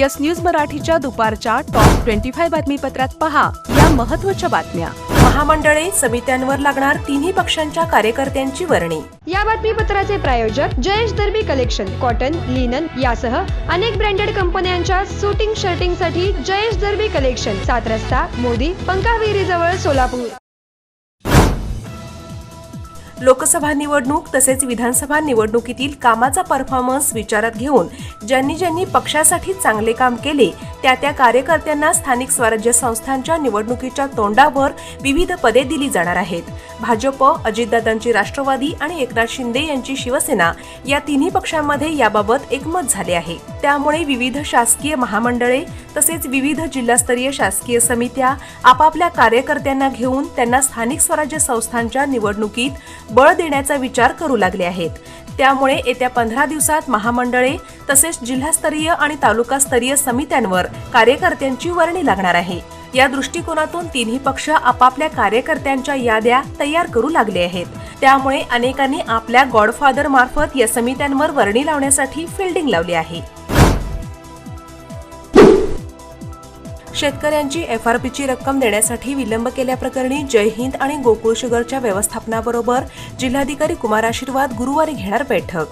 Yes news मराठीच्या दुपारच्या top twenty five बातमीपत्रात पहा. या महत्त्वाच्या बातम्या. महामंडळे समित्यांवर लागणार तिन्ही पक्षांच्या कार्यकर्त्यांची वर्णी. या बातमीपत्राचे प्रायोजक Jayesh Darbi collection cotton linen यासह अनेक ब्रँडेड कंपन्यांच्या सुटिंग शर्टिंगसाठी जयेश दर्बी कलेक्शन सात रस्ता मोदी पंकाविरी जवळ सोलापूर. लोकसभा निवडणूक तसेच विधानसभा निवडणुकीतील कामाचा परफॉर्मन्स विचारात घेऊन ज्यांनी ज्यांनी पक्षासाठी चांगले काम केले त्या त्या कार्यकर्त्यांना स्थानिक स्वराज्य संस्थांच्या निवडणुकीच्या तोंडावर विविध पदे दिली जाणार आहेत. भाजप अजितदादांची राष्ट्रवादी आणि एकनाथ शिंदे यांची शिवसेना या तिन्ही पक्षांमध्ये याबाबत एकमत झाले आहे. त्यामुळे विविध शासकीय महामंडळे तसेच विविध जिल्हास्तरीय शासकीय समित्या आपापल्या कार्यकर्त्यांना घेऊन त्यांना स्थानिक स्वराज्य संस्थांच्या निवडणुकीत बळ देण्याचा विचार करू लागले आहेत. त्यामुळे येत्या पंधरा दिवसात महामंडळे तसेच जिल्हास्तरीय आणि तालुकास्तरीय समित्यांवर कार्यकर्त्यांची वर्णी लागणार आहे. या दृष्टिकोनातून तिन्ही पक्ष आपापल्या कार्यकर्त्यांच्या याद्या तयार करू लागले आहेत. त्यामुळे अनेकांनी आपल्या गॉडफादर मार्फत या समित्यांवर वर्णी लावण्यासाठी फिल्डिंग लावली आहे. शेतकऱ्यांची एफ आर पीची रक्कम देण्यासाठी विलंब केल्याप्रकरणी जय हिंद आणि गोकुळ शुगरच्या व्यवस्थापनाबरोबर जिल्हाधिकारी कुमार आशीर्वाद गुरुवारी घेणार बैठक.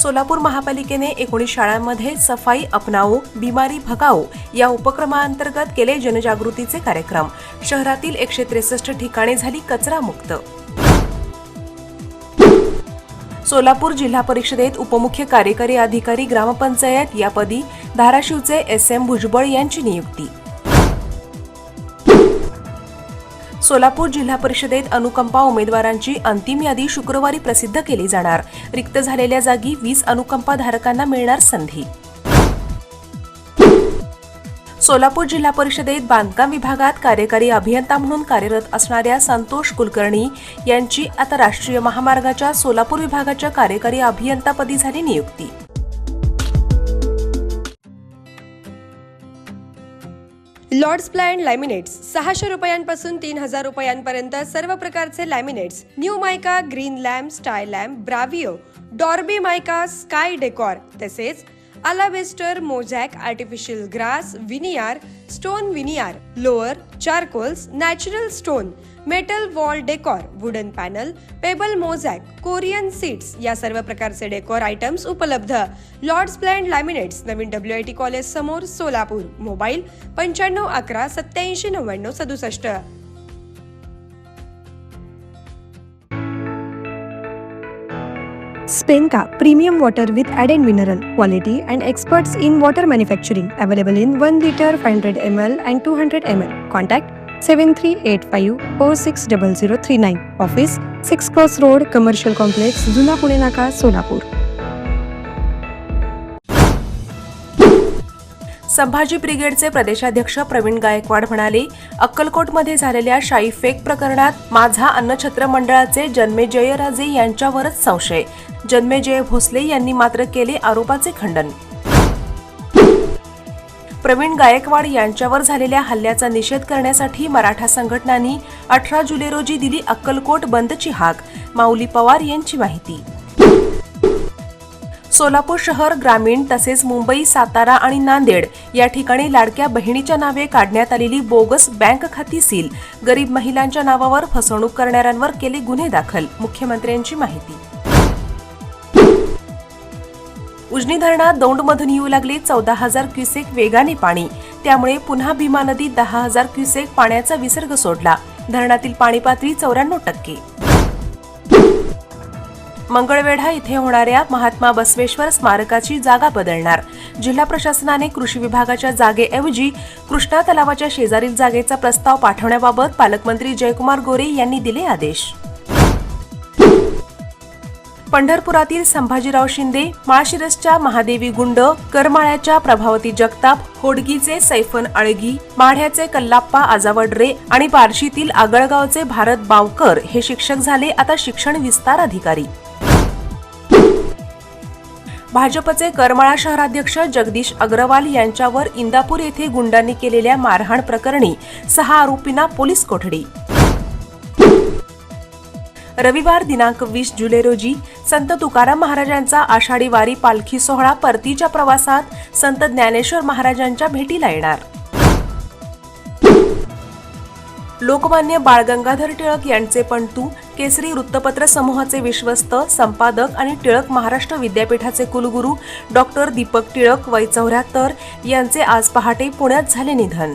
सोलापूर महापालिकेने एकोणीस शाळांमध्ये सफाई अपनाओ बिमारी भगाओ या उपक्रमाअंतर्गत केले जनजागृतीचे कार्यक्रम. शहरातील एकशे त्रेसष्ट ठिकाणी झाली कचरा मुक्त सोलापूर जिल्हा परिषदेत उपमुख्य कार्यकारी अधिकारी ग्रामपंचायत यापदी धाराशिवचे एस एम भुजबळ यांची नियुक्ती. सोलापूर जिल्हा परिषदेत अनुकंपा उमेदवारांची अंतिम यादी शुक्रवारी प्रसिद्ध केली जाणार. रिक्त झालेल्या जागी वीस अनुकंपा धारकांना मिळणार संधी. सोलापूर जिल्हा परिषदेत बांधकाम विभागात कार्यकारी अभियंता म्हणून कार्यरत असणाऱ्या संतोष कुलकर्णी यांची आता राष्ट्रीय महामार्गाच्या सोलापूर विभागाच्या कार्यकारी अभियंतापदी झाली नियुक्ती. Lords plan laminates. सहाशे रुपयांपासून तीन हजार रुपयांपर्यंत सर्व प्रकारचे laminates. New mica Greenlam Stylam Bravio. Dorby mica sky decor. तसेच alabaster mosaic artificial grass veneer stone veneer. Lower charcoals natural stone. Metal wall decor wooden panel pebble mosaic Corian seats या सर्व प्रकारचे डेकोर आयटम्स उपलब्ध. Lords bland laminates नवीन W I T college समोर Solapur. Mobile पंच्याण्णव अकरा सत्याऐंशी नव्याण्णव सदुसष्ट. स्पेनका premium water with ad added mineral quality and experts in water manufacturing available in one litre five hundred M L and two hundred M L. Contact seven three eight five four six double zero three nine office six cross road commercial complex जुना पुणे नाका सोलापूर संभाजी ब्रिगेडचे प्रदेशाध्यक्ष प्रवीण गायकवाड म्हणाले अक्कलकोटमध्ये झालेल्या शाई fake प्रकरणात माझा अन्नछत्र मंडळाचे जन्मेजयराजे यांच्यावरच संशय. जन्मेजय भोसले यांनी मात्र केले आरोपाचे खंडन. प्रवीण गायकवाड यांच्यावर झालेल्या हल्ल्याचा निषेध करण्यासाठी मराठा संघटनांनी अठरा जुलै रोजी दिली अक्कलकोट बंदची हाक. माऊली पवार यांची माहिती. सोलापूर शहर ग्रामीण तसेच मुंबई सातारा आणि नांदेड या ठिकाणी लाडक्या बहिणीच्या नावे काढण्यात आलेली बोगस बँक खाती सील. गरीब महिलांच्या नावावर फसवणूक करणाऱ्यांवर केले गुन्हे दाखल मुख्यमंत्र्यांची माहिती. उजनी धरणात दौंडमधून येऊ लागले चौदा हजार क्युसेक वेगाने पाणी. त्यामुळे पुन्हा भीमा नदीत दहा हजार क्युसेक पाण्याचा विसर्ग सोडला. धरणातील पाणी पातळी चौऱ्याण्णव टक्के. मंगळवेढा इथे होणाऱ्या महात्मा बसवेश्वर स्मारकाची जागा बदलणार. जिल्हा प्रशासनाने कृषी विभागाच्या जागेऐवजी कृष्णा तलावाच्या शेजारील जागेचा प्रस्ताव पाठवण्याबाबत पालकमंत्री जयकुमार गोरे यांनी दिले आदेश. पंढरपुरातील संभाजीराव शिंदे माळशिरसच्या महादेवी गुंड करमाळ्याच्या प्रभावती जगताप होडगीचे सैफन अळगी माढ्याचे कल्लाप्पा आजावडरे आणि बार्शीतील आगळगावचे भारत बावकर हे शिक्षक झाले आता शिक्षण विस्तार अधिकारी. भाजपचे करमाळा शहराध्यक्ष जगदीश अग्रवाल यांच्यावर इंदापूर येथे गुंडांनी केलेल्या मारहाण प्रकरणी सहा आरोपींना पोलीस कोठडी. रविवार दिनांक वीस जुलै रोजी संत तुकाराम महाराजांचा आषाढी वारी पालखी सोहळा परतीच्या प्रवासात संत ज्ञानेश्वर महाराजांच्या भेटीला येणार. लोकमान्य बाळ गंगाधर टिळक यांचे पणतू केसरी वृत्तपत्र समूहाचे विश्वस्त संपादक आणि टिळक महाराष्ट्र विद्यापीठाचे कुलगुरू डॉक्टर दीपक टिळक वय चौऱ्याहत्तर यांचे आज पहाटे पुण्यात झाले निधन.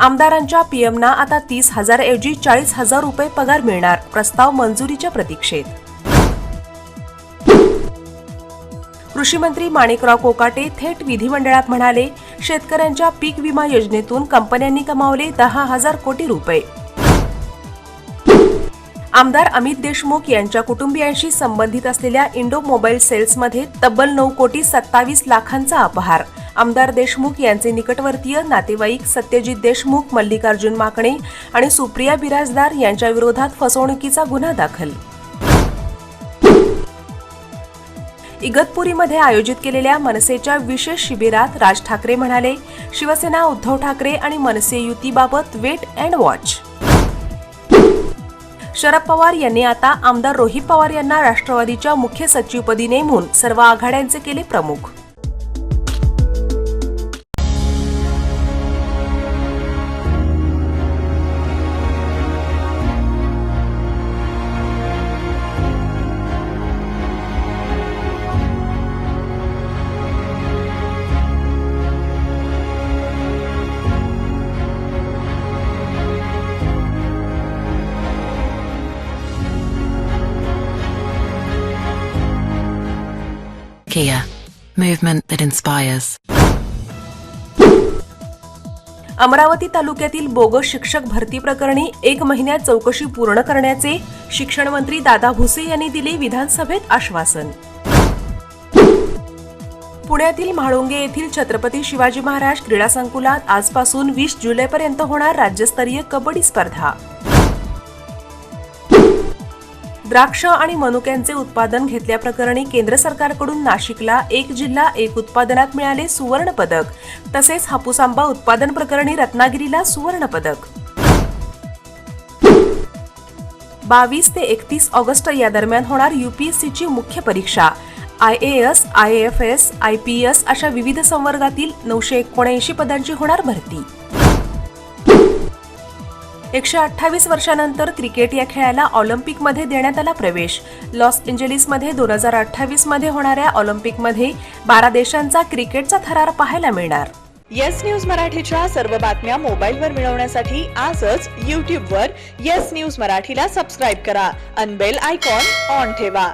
आमदारांच्या पीएमना आता तीस हजारऐवजी चाळीस हजार रुपये पगार मिळणार प्रस्ताव मंजुरीच्या प्रतीक्षेत. कृषी मंत्री माणिकराव कोकाटे थेट विधिमंडळात म्हणाले शेतकऱ्यांच्या पीक विमा योजनेतून कंपन्यांनी कमावले दहा हजार कोटी रुपये. आमदार अमित देशमुख यांच्या कुटुंबियांशी संबंधित असलेल्या इंडो मोबाईल सेल्समध्ये तब्बल नऊ कोटी सत्तावीस लाखांचा अपहार आमदार देशमुख यांचे निकटवर्तीय नातेवाईक सत्यजित देशमुख मल्लिकार्जुन माकणे आणि सुप्रिया बिराजदार यांच्या विरोधात फसवणुकीचा गुन्हा दाखल. इगतपुरीमध्ये आयोजित केलेल्या मनसेच्या विशेष शिबिरात राज ठाकरे म्हणाले शिवसेना उद्धव ठाकरे आणि मनसे युतीबाबत wait and watch. Sharad Pawar यांनी आता आमदार रोहित पवार यांना राष्ट्रवादीच्या मुख्य सचिवपदी नेमून सर्व आघाड्यांचे केले प्रमुख. Kia, movement that inspires. Amravati तालुक्यातील बोगस शिक्षक भरती प्रकरणी एक महिन्यात चौकशी पूर्ण करण्याचे शिक्षण मंत्री दादा भुसे यांनी दिले विधानसभेत आश्वासन. पुण्यातील म्हाळुंगे येथील छत्रपती शिवाजी महाराज क्रीडा संकुलात आजपासून वीस जुलैपर्यंत होणार राज्यस्तरीय कबड्डी स्पर्धा. द्राक्ष आणि मनुक्यांचे उत्पादन घेतल्याप्रकरणी केंद्र सरकारकडून नाशिकला एक जिल्हा एक उत्पादनात मिळाले सुवर्ण पदक. तसेच हापूस आंबा उत्पादन प्रकरणी रत्नागिरीला सुवर्ण पदक. बावीस ते एकतीस ऑगस्ट या दरम्यान होणार युपीएससीची मुख्य परीक्षा. I A S I F S I P S अशा विविध संवर्गातील नऊशे एकोणऐंशी पदांची होणार भरती. एकशे अठ्ठावीस वर्षानंतर क्रिकेट या खेळाला ऑलिम्पिकमध्ये देण्यात आला प्रवेश. लॉस एंजलिसमध्ये दोन हजार अठ्ठावीसमध्ये होणाऱ्या ऑलिम्पिकमध्ये बारा देशांचा क्रिकेटचा थरार पाहायला मिळणार. येस न्यूज मराठीच्या सर्व बातम्या मोबाईलवर मिळवण्यासाठी आजच यूट्यूबवर येस न्यूज मराठीला सबस्क्राईब करा. अनबेल आयकॉन ऑन ठेवा.